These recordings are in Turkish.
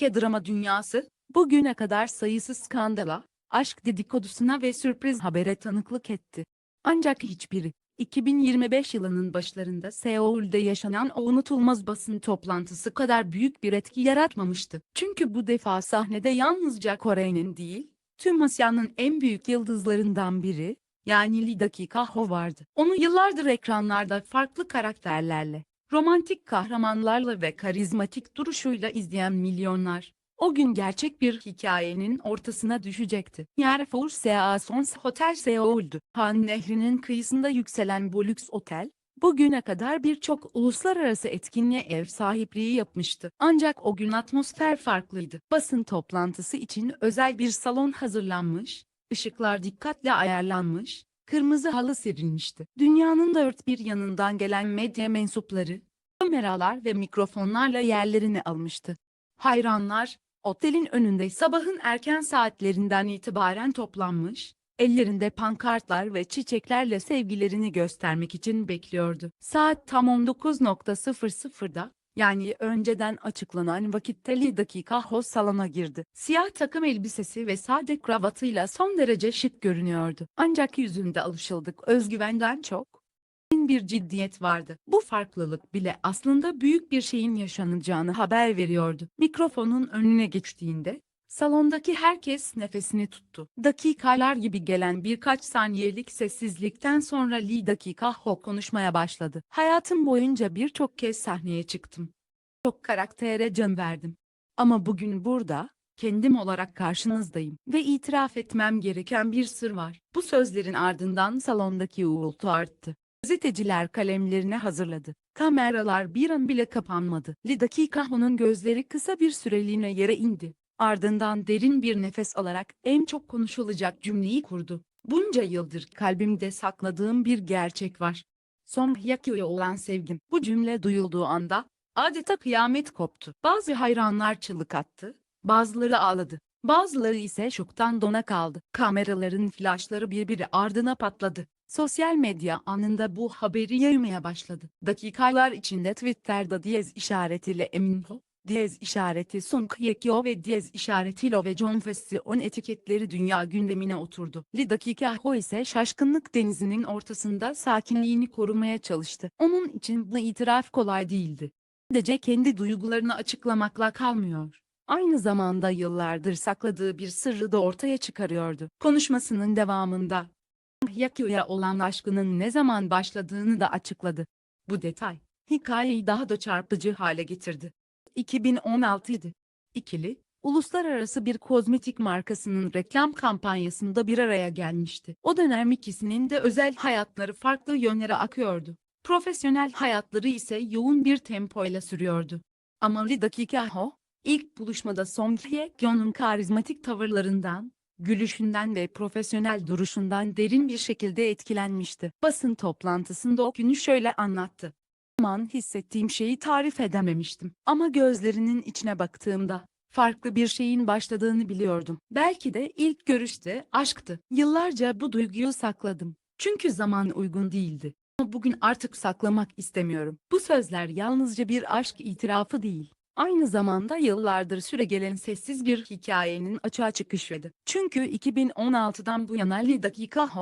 K-drama dünyası, bugüne kadar sayısız skandala, aşk dedikodusuna ve sürpriz habere tanıklık etti. Ancak hiçbiri, 2025 yılının başlarında Seul'de yaşanan o unutulmaz basın toplantısı kadar büyük bir etki yaratmamıştı. Çünkü bu defa sahnede yalnızca Kore'nin değil, tüm Asya'nın en büyük yıldızlarından biri, yani Lee Dakika Ho vardı. Onu yıllardır ekranlarda farklı karakterlerle, romantik kahramanlarla ve karizmatik duruşuyla izleyen milyonlar, o gün gerçek bir hikayenin ortasına düşecekti. Yer Four Seasons Hotel Seul'dü. Han Nehri'nin kıyısında yükselen bu lüks otel, bugüne kadar birçok uluslararası etkinliğe ev sahipliği yapmıştı. Ancak o gün atmosfer farklıydı. Basın toplantısı için özel bir salon hazırlanmış, ışıklar dikkatle ayarlanmış, kırmızı halı serilmişti. Dünyanın dört bir yanından gelen medya mensupları, kameralar ve mikrofonlarla yerlerini almıştı. Hayranlar, otelin önünde sabahın erken saatlerinden itibaren toplanmış, ellerinde pankartlar ve çiçeklerle sevgilerini göstermek için bekliyordu. Saat tam 19.00'da, yani önceden açıklanan vakitte Lee dakika Ho salona girdi. Siyah takım elbisesi ve sade kravatıyla son derece şık görünüyordu. Ancak yüzünde alışıldık özgüvenden çok, bir ciddiyet vardı. Bu farklılık bile aslında büyük bir şeyin yaşanacağını haber veriyordu. Mikrofonun önüne geçtiğinde, salondaki herkes nefesini tuttu. Dakikalar gibi gelen birkaç saniyelik sessizlikten sonra Lee dakika Ho konuşmaya başladı. Hayatım boyunca birçok kez sahneye çıktım. Çok karaktere can verdim. Ama bugün burada, kendim olarak karşınızdayım ve itiraf etmem gereken bir sır var. Bu sözlerin ardından salondaki uğultu arttı. Gazeteciler kalemlerini hazırladı. Kameralar bir an bile kapanmadı. Li dakika onun gözleri kısa bir süreliğine yere indi. Ardından derin bir nefes alarak en çok konuşulacak cümleyi kurdu. Bunca yıldır kalbimde sakladığım bir gerçek var. Song Hye-kyo'ya olan sevgim. Bu cümle duyulduğu anda adeta kıyamet koptu. Bazı hayranlar çığlık attı, bazıları ağladı. Bazıları ise şoktan dona kaldı. Kameraların flaşları birbiri ardına patladı. Sosyal medya anında bu haberi yaymaya başladı. Dakikalar içinde Twitter'da diyez işaretiyle Eminho, diyez işareti Song Hye-kyo ve diyez işareti Lo ve John Fession etiketleri dünya gündemine oturdu. Lee Dakika Ho ise şaşkınlık denizinin ortasında sakinliğini korumaya çalıştı. Onun için bu itiraf kolay değildi. Sadece kendi duygularını açıklamakla kalmıyor. Aynı zamanda yıllardır sakladığı bir sırrı da ortaya çıkarıyordu. Konuşmasının devamında Yakyo'ya olan aşkının ne zaman başladığını da açıkladı. Bu detay, hikayeyi daha da çarpıcı hale getirdi. 2016'ydı. İkili, uluslararası bir kozmetik markasının reklam kampanyasında bir araya gelmişti. O dönem ikisinin de özel hayatları farklı yönlere akıyordu. Profesyonel hayatları ise yoğun bir tempoyla sürüyordu. Ama Lee Dakika Ho, ilk buluşmada Song Hye-kyo'nun karizmatik tavırlarından, gülüşünden ve profesyonel duruşundan derin bir şekilde etkilenmişti. Basın toplantısında o günü şöyle anlattı. Zaman hissettiğim şeyi tarif edememiştim. Ama gözlerinin içine baktığımda farklı bir şeyin başladığını biliyordum. Belki de ilk görüşte aşktı. Yıllarca bu duyguyu sakladım. Çünkü zaman uygun değildi. Ama bugün artık saklamak istemiyorum. Bu sözler yalnızca bir aşk itirafı değil. Aynı zamanda yıllardır süregelen sessiz bir hikayenin açığa çıkışıydı. Çünkü 2016'dan bu yana Lee Dakika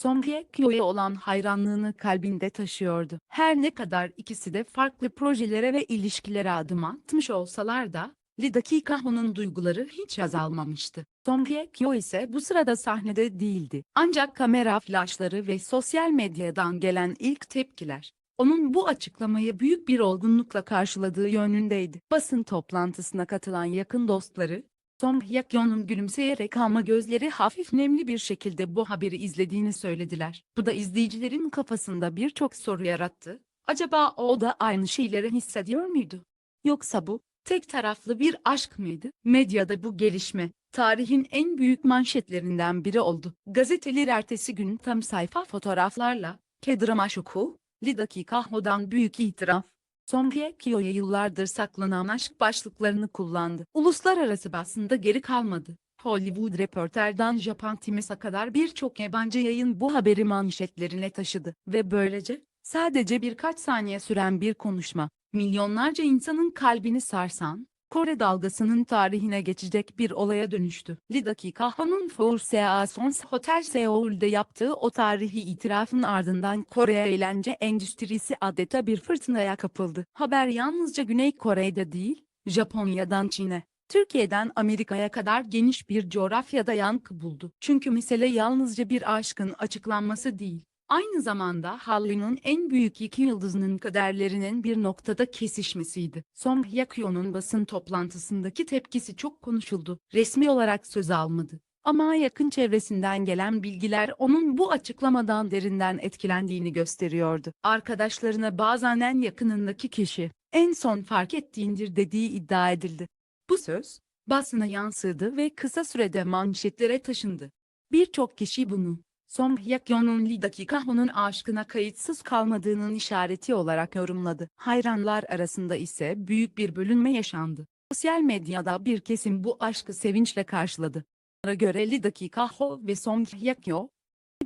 Ho, Song Hye-kyo'ya olan hayranlığını kalbinde taşıyordu. Her ne kadar ikisi de farklı projelere ve ilişkilere adım atmış olsalar da, Lee Dakika duyguları hiç azalmamıştı. Song Hye-kyo ise bu sırada sahnede değildi. Ancak kamera flaşları ve sosyal medyadan gelen ilk tepkiler, onun bu açıklamayı büyük bir olgunlukla karşıladığı yönündeydi. Basın toplantısına katılan yakın dostları, Song Hye-kyo'nun gülümseyerek ama gözleri hafif nemli bir şekilde bu haberi izlediğini söylediler. Bu da izleyicilerin kafasında birçok soru yarattı. Acaba o da aynı şeyleri hissediyor muydu? Yoksa bu, tek taraflı bir aşk mıydı? Medyada bu gelişme, tarihin en büyük manşetlerinden biri oldu. Gazeteler ertesi gün tam sayfa fotoğraflarla, K-drama şoku, Lee Dakika Ho'dan büyük itiraf. Song Hye-kyo'ya yıllardır saklanan aşk başlıklarını kullandı. Uluslararası basında geri kalmadı. Hollywood Reporter'dan Japan Times'a kadar birçok yabancı yayın bu haberi manşetlerine taşıdı. Ve böylece, sadece birkaç saniye süren bir konuşma, milyonlarca insanın kalbini sarsan, Kore dalgasının tarihine geçecek bir olaya dönüştü. Li dakika Han'ın Four Seasons Hotel Seoul'de yaptığı o tarihi itirafın ardından Kore eğlence endüstrisi adeta bir fırtınaya kapıldı. Haber yalnızca Güney Kore'de değil, Japonya'dan Çin'e, Türkiye'den Amerika'ya kadar geniş bir coğrafyada yankı buldu. Çünkü mesele yalnızca bir aşkın açıklanması değil. Aynı zamanda Halley'nin en büyük iki yıldızının kaderlerinin bir noktada kesişmesiydi. Song Hye-kyo'nun basın toplantısındaki tepkisi çok konuşuldu. Resmi olarak söz almadı. Ama yakın çevresinden gelen bilgiler onun bu açıklamadan derinden etkilendiğini gösteriyordu. Arkadaşlarına bazen en yakınındaki kişi, en son fark ettiğindir dediği iddia edildi. Bu söz, basına yansıdı ve kısa sürede manşetlere taşındı. Birçok kişi bunu, Song Hye-kyo'nun Lee dakika onun aşkına kayıtsız kalmadığının işareti olarak yorumladı. Hayranlar arasında ise büyük bir bölünme yaşandı. Sosyal medyada bir kesim bu aşkı sevinçle karşıladı. Onlara göre Lee dakika Ho ve Song Hye-kyo,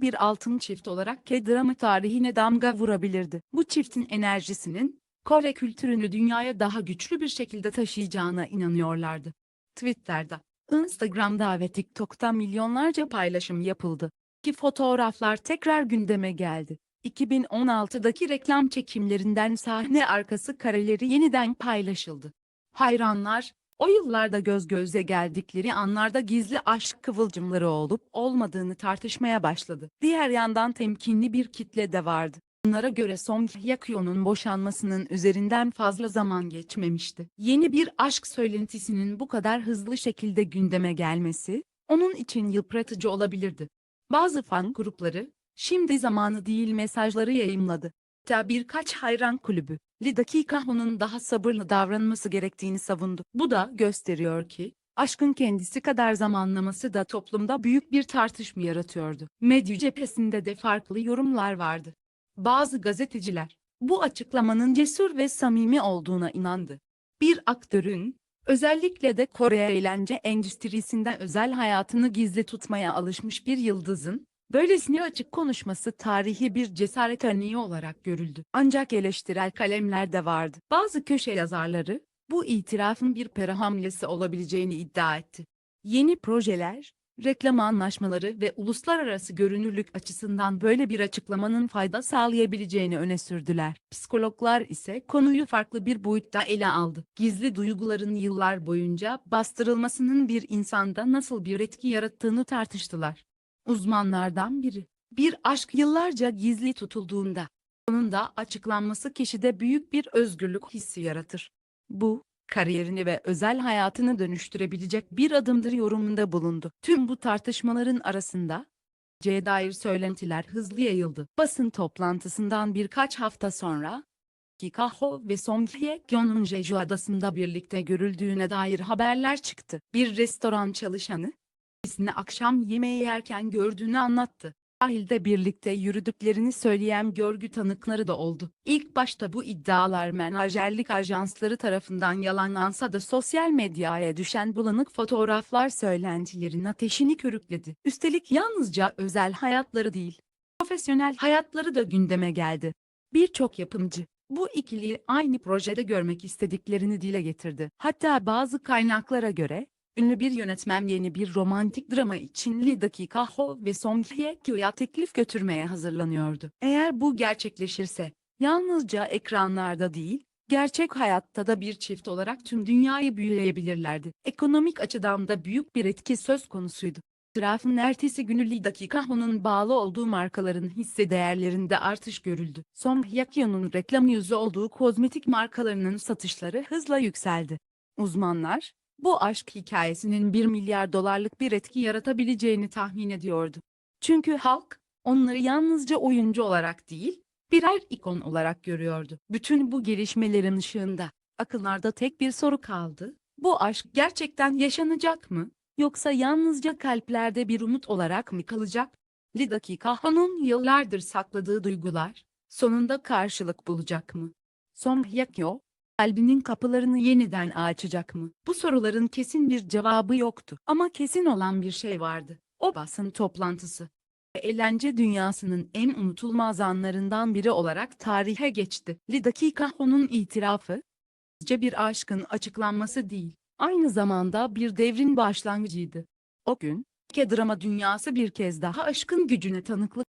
bir altın çift olarak K-drama tarihine damga vurabilirdi. Bu çiftin enerjisinin, Kore kültürünü dünyaya daha güçlü bir şekilde taşıyacağına inanıyorlardı. Twitter'da, Instagram'da ve TikTok'ta milyonlarca paylaşım yapıldı ki fotoğraflar tekrar gündeme geldi. 2016'daki reklam çekimlerinden sahne arkası kareleri yeniden paylaşıldı. Hayranlar, o yıllarda göz göze geldikleri anlarda gizli aşk kıvılcımları olup olmadığını tartışmaya başladı. Diğer yandan temkinli bir kitle de vardı. Bunlara göre Song Hye-kyo'nun boşanmasının üzerinden fazla zaman geçmemişti. Yeni bir aşk söylentisinin bu kadar hızlı şekilde gündeme gelmesi, onun için yıpratıcı olabilirdi. Bazı fan grupları, şimdi zamanı değil mesajları yayımladı. Hatta birkaç hayran kulübü, Li dakika onun daha sabırlı davranması gerektiğini savundu. Bu da gösteriyor ki, aşkın kendisi kadar zamanlaması da toplumda büyük bir tartışma yaratıyordu. Medya cephesinde de farklı yorumlar vardı. Bazı gazeteciler, bu açıklamanın cesur ve samimi olduğuna inandı. Bir aktörün, özellikle de Kore eğlence endüstrisinden özel hayatını gizli tutmaya alışmış bir yıldızın, böylesine açık konuşması tarihi bir cesaret örneği olarak görüldü. Ancak eleştirel kalemler de vardı. Bazı köşe yazarları, bu itirafın bir pera hamlesi olabileceğini iddia etti. Yeni projeler, reklam anlaşmaları ve uluslararası görünürlük açısından böyle bir açıklamanın fayda sağlayabileceğini öne sürdüler. Psikologlar ise konuyu farklı bir boyutta ele aldı. Gizli duyguların yıllar boyunca bastırılmasının bir insanda nasıl bir etki yarattığını tartıştılar. Uzmanlardan biri, bir aşk yıllarca gizli tutulduğunda, onun da açıklanması kişide büyük bir özgürlük hissi yaratır. Bu, kariyerini ve özel hayatını dönüştürebilecek bir adımdır yorumunda bulundu. Tüm bu tartışmaların arasında, C'ye dair söylentiler hızlı yayıldı. Basın toplantısından birkaç hafta sonra, Kikaho ve Song Hye-kyo'nun Jeju adasında birlikte görüldüğüne dair haberler çıktı. Bir restoran çalışanı, ikisini akşam yemeği yerken gördüğünü anlattı. Sahilde birlikte yürüdüklerini söyleyen görgü tanıkları da oldu. İlk başta bu iddialar menajerlik ajansları tarafından yalanlansa da sosyal medyaya düşen bulanık fotoğraflar söylentilerin ateşini körükledi. Üstelik yalnızca özel hayatları değil, profesyonel hayatları da gündeme geldi. Birçok yapımcı, bu ikiliyi aynı projede görmek istediklerini dile getirdi. Hatta bazı kaynaklara göre, ünlü bir yönetmen yeni bir romantik drama için Lee Dakika Ho ve Song Hye Kyo'ya teklif götürmeye hazırlanıyordu. Eğer bu gerçekleşirse, yalnızca ekranlarda değil, gerçek hayatta da bir çift olarak tüm dünyayı büyüleyebilirlerdi. Ekonomik açıdan da büyük bir etki söz konusuydu. İtirafın ertesi günü Lee Dakika Ho'nun bağlı olduğu markaların hisse değerlerinde artış görüldü. Song Hye Kyo'nun reklam yüzü olduğu kozmetik markalarının satışları hızla yükseldi. Uzmanlar, bu aşk hikayesinin 1 milyar dolarlık bir etki yaratabileceğini tahmin ediyordu. Çünkü halk, onları yalnızca oyuncu olarak değil, birer ikon olarak görüyordu. Bütün bu gelişmelerin ışığında, akıllarda tek bir soru kaldı. Bu aşk gerçekten yaşanacak mı? Yoksa yalnızca kalplerde bir umut olarak mı kalacak? Li dakika Han'ın yıllardır sakladığı duygular, sonunda karşılık bulacak mı? Song Hye Kyo, kalbinin kapılarını yeniden açacak mı? Bu soruların kesin bir cevabı yoktu. Ama kesin olan bir şey vardı. O basın toplantısı. Eğlence dünyasının en unutulmaz anlarından biri olarak tarihe geçti. Li dakika onun itirafı, bir aşkın açıklanması değil, aynı zamanda bir devrin başlangıcıydı. O gün, K drama dünyası bir kez daha aşkın gücüne tanıklık